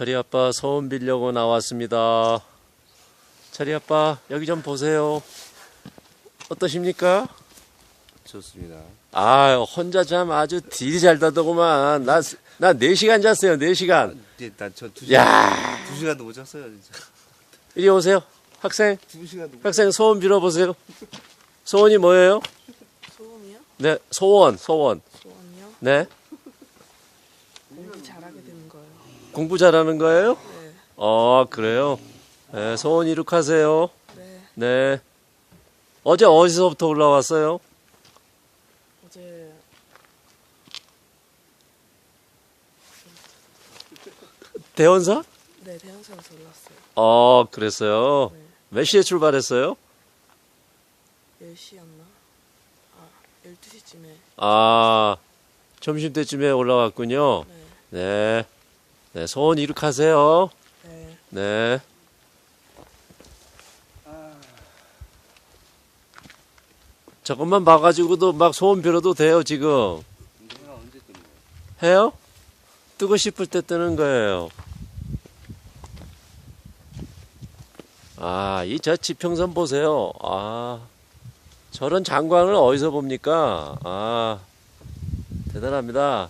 철이 아빠 소원 빌려고 나왔습니다. 철이 아빠 여기 좀 보세요. 어떠십니까? 좋습니다. 아 혼자 잠 아주 딜이 잘 다더구만. 나나 4시간 잤어요. 4시간. 난저두 시간 야두 시간도 못 잤어요. 진짜. 이리 오세요. 학생 두 시간도 못. 학생 소원 빌어 보세요. 소원이 뭐예요? 소원이요? 네 소원 소원. 소원이요? 네 공부 거예요. 공부 잘하는 거예요? 네. 어 그래요. 네, 소원 이룩하세요. 네. 네. 어제 어디서부터 올라왔어요? 어제 대원사? 네 대형사에서 올랐어요. 어, 그랬어요. 네. 몇 시에 출발했어요? 10시였나? 아 12시쯤에 아, 점심때쯤에 올라왔군요. 네. 네. 네, 소원 이룩하세요. 네. 네. 저것만 봐가지고도 막 소원 빌어도 돼요, 지금. 해요? 뜨고 싶을 때 뜨는 거예요. 아, 이 저 지평선 보세요. 아, 저런 장관을 어디서 봅니까? 아, 대단합니다.